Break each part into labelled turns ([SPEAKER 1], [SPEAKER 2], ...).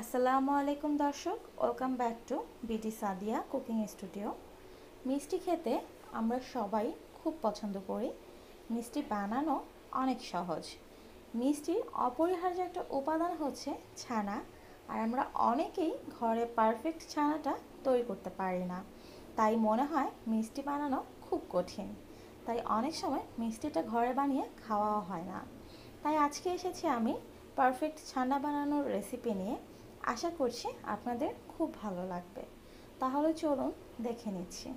[SPEAKER 1] আসসালামু আলাইকুম দর্শক welcome back to BD Sadia cooking studio মিষ্টি খেতে আমরা সবাই খুব পছন্দ করি। মিষ্টি বানানো অনেক সহজ। মিষ্টির অপরিহার্য একটা উপাদান হচ্ছে ছানা, আর আমরা অনেকেই ঘরে পারফেক্ট ছানাটা তৈরি করতে পারি না। তাই মনে হয় মিষ্টি বানানো খুব কঠিন। তাই অনেক সময় মিষ্টিটা ঘরে বানিয়ে খাওয়াও হয় না। তাই আজকে এসেছি আমি পারফেক্ট ছানা বানানোর রেসিপি নিয়ে। আশা করছি আপনাদের খুব ভালো লাগবে। তাহলে চলুন দেখে নিচ্ছি।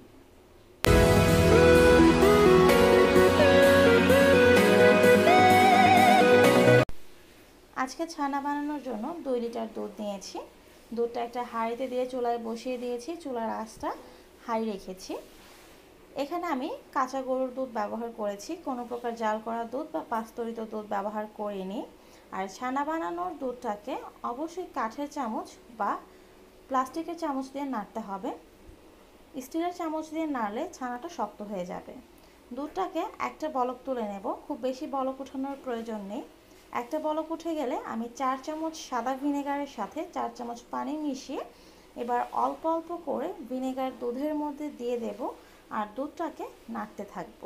[SPEAKER 1] আজকে ছানা বানানোর জন্য দুই লিটার দুধ নিয়েছি। দুধটা একটা হাঁড়িতে দিয়ে চুলায় বসিয়ে দিয়েছি, চুলার আঁচটা হাই রেখেছি। এখানে আমি কাঁচা গরুর দুধ ব্যবহার করেছি। কোনো প্রকার জাল করা দুধ বা পাস্তরিত দুধ ব্যবহার করিনি। আর ছানা বানানোর দুধটাকে অবশ্যই কাঠের চামচ বা প্লাস্টিকের চামচ দিয়ে নাড়তে হবে। স্টিলের চামচ দিয়ে নাড়লে ছানাটা শক্ত হয়ে যাবে। দুধটাকে একটা বলক তুলে নেব। খুব বেশি বলক উঠানোর প্রয়োজন নেই। একটা বলক উঠে গেলে আমি চার চামচ সাদা ভিনেগারের সাথে চার চামচ পানি মিশিয়ে এবার অল্প অল্প করে ভিনেগার দুধের মধ্যে দিয়ে দেব আর দুধটাকে নাড়তে থাকব।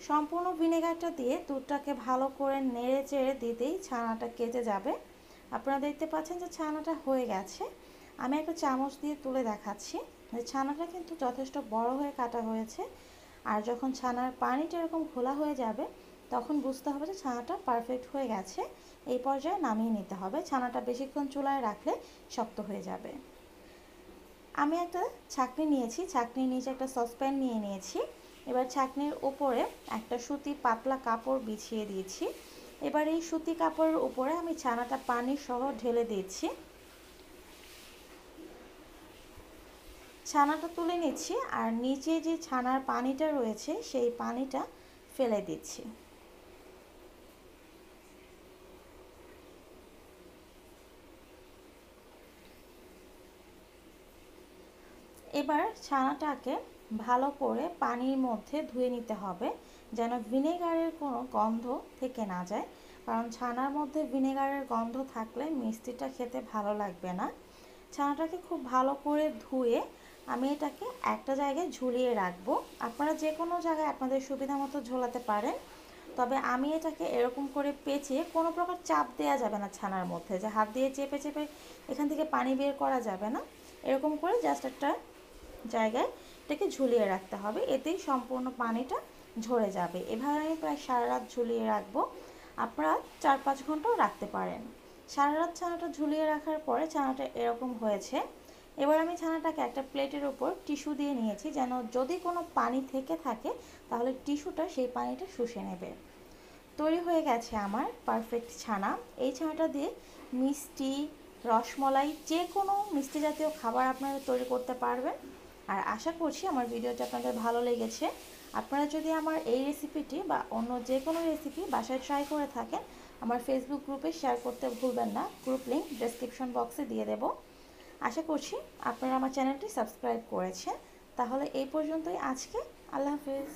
[SPEAKER 1] সম্পূর্ণ ভিনেগারটা দিয়ে দুধটাকে ভালো করে নেড়ে চেড়ে দিতেই ছানাটা কেটে যাবে। আপনারা দেখতে পাচ্ছেন যে ছানাটা হয়ে গেছে। আমি একটা চামচ দিয়ে তুলে দেখাচ্ছি। যে ছানাটা কিন্তু যথেষ্ট বড় হয়ে কাটা হয়েছে আর যখন ছানার পানিটা এরকম খোলা হয়ে যাবে, তখন বুঝতে হবে যে ছানাটা পারফেক্ট হয়ে গেছে। এই পর্যায়ে নামিয়ে নিতে হবে। ছানাটা বেশিক্ষণ চুলায় রাখলে শক্ত হয়ে যাবে। আমি একটা ছাকনি নিয়েছি। ছাকনির নিচে একটা সসপ্যান নিয়ে নিয়েছি। এবার ছাকনির উপরে একটা সুতি পাতলা কাপড় বিছিয়ে দিয়েছি। এবার এই সুতি কাপড়ের উপরে আমি ছানাটা পানি সহ ঢেলে দিয়েছি। ছানাটা তুলে নিচ্ছি আর নিচে যে ছানার পানিটা রয়েছে, সেই পানিটা ফেলে দিচ্ছি। এবার ছানাটাকে ভালো করে পানির মধ্যে ধুয়ে নিতে হবে যেন ভিনেগারের কোনো গন্ধ থেকে না যায়। কারণ ছানার মধ্যে ভিনেগারের গন্ধ থাকলে মিষ্টিটা খেতে ভালো লাগবে না। ছানাটাকে খুব ভালো করে ধুয়ে আমি এটাকে একটা জায়গায় ঝুলিয়ে রাখব। আপনারা যে কোনো জায়গায় আপনাদের সুবিধা মতো ঝোলাতে পারেন। তবে আমি এটাকে এরকম করে পেঁচিয়ে কোনো প্রকার চাপ দেওয়া যাবে না ছানার মধ্যে। যে হাত দিয়ে চেপে চেপে এখান থেকে পানি বের করা যাবে না। এরকম করে জাস্ট একটা জায়গায় এটাকে ঝুলিয়ে রাখতে হবে। এতেই সম্পূর্ণ পানিটা ঝরে যাবে। এভাবে আমি প্রায় সারা রাত ঝুলিয়ে রাখব। আপনারা চার পাঁচ ঘন্টাও রাখতে পারেন। সারা রাত ছানাটা ঝুলিয়ে রাখার পরে ছানাটা এরকম হয়েছে। এবার আমি ছানাটাকে একটা প্লেটের উপর টিস্যু দিয়ে নিয়েছি যেন যদি কোনো পানি থেকে থাকে তাহলে টিস্যুটা সেই পানিটা শুষে নেবে। তৈরি হয়ে গেছে আমার পারফেক্ট ছানা। এই ছানাটা দিয়ে মিষ্টি, রসমলাই যে কোনো মিষ্টি জাতীয় খাবার আপনারা তৈরি করতে পারবেন। আর আশা করছি আমার ভিডিওটি আপনাদের ভালো লেগেছে। আপনারা যদি আমার এই রেসিপিটি বা অন্য যে কোনো রেসিপি বাসায় ট্রাই করে থাকেন, আমার ফেসবুক গ্রুপে শেয়ার করতে ভুলবেন না। গ্রুপ লিঙ্ক ডেসক্রিপশন বক্সে দিয়ে দেব। আশা করছি আপনারা আমার চ্যানেলটি সাবস্ক্রাইব করেছেন। তাহলে এই পর্যন্তই আজকে। আল্লাহ হাফিজ।